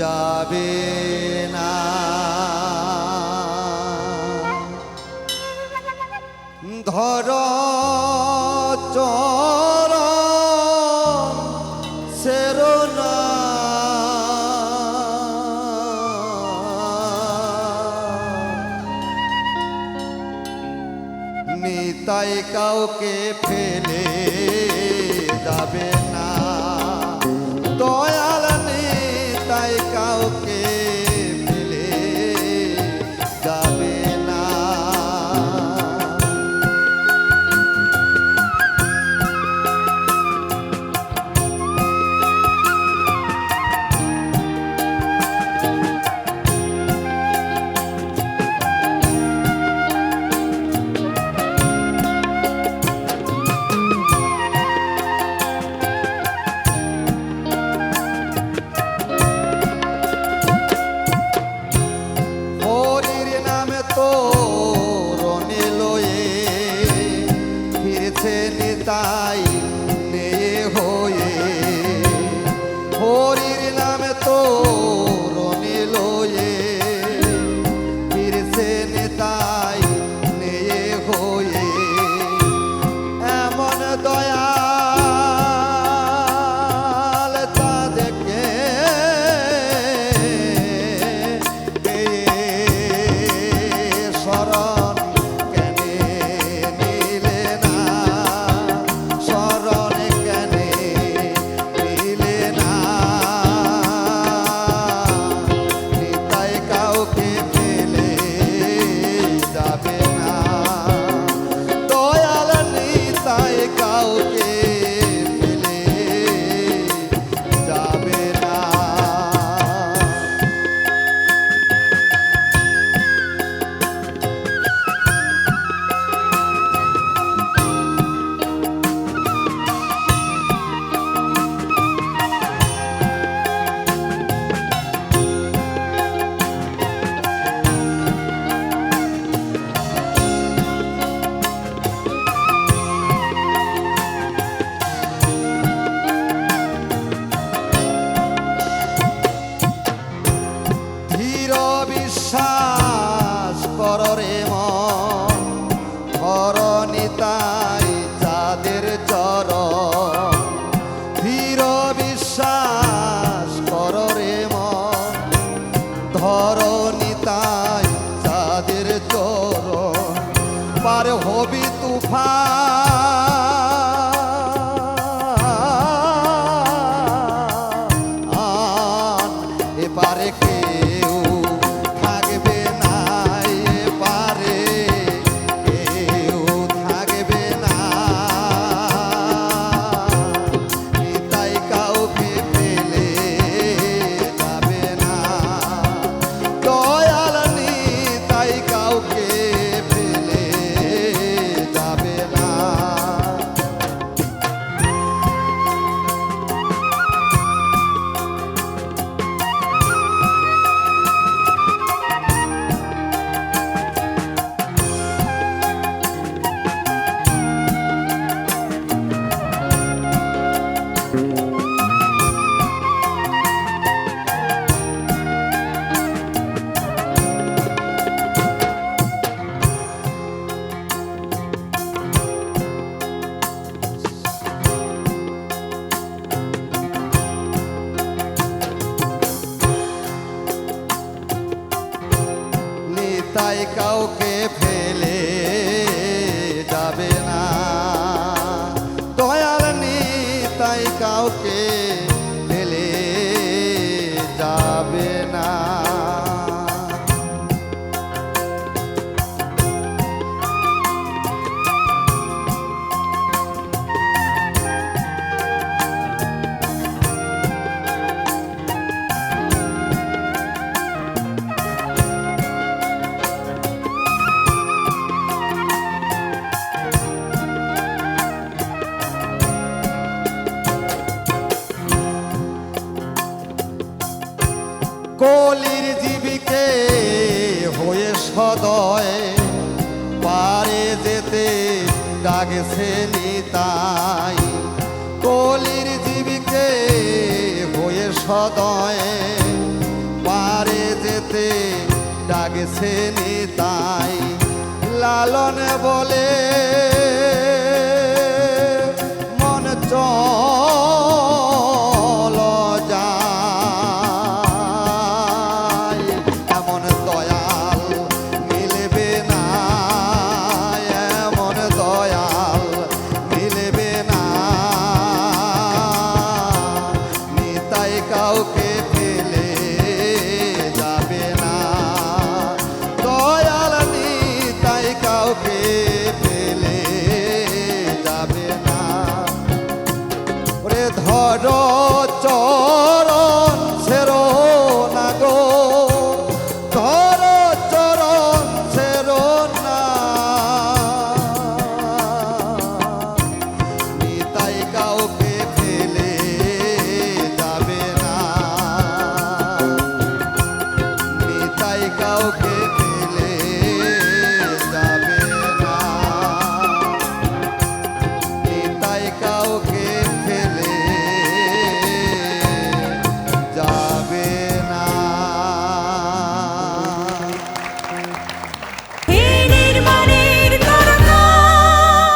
যাবে না। ধর চর সেরোনা নিতাই কাউকে ফেলে যাবে না। দয়াল পার হবি তুফান। কলির জীবিকে হয়ে সদয়, পারে যেতে ডাকছে নিতাই। কলির জীবিকে হয়ে সদয়, পারে যেতে ডাকছে নিতাই। লালন বলে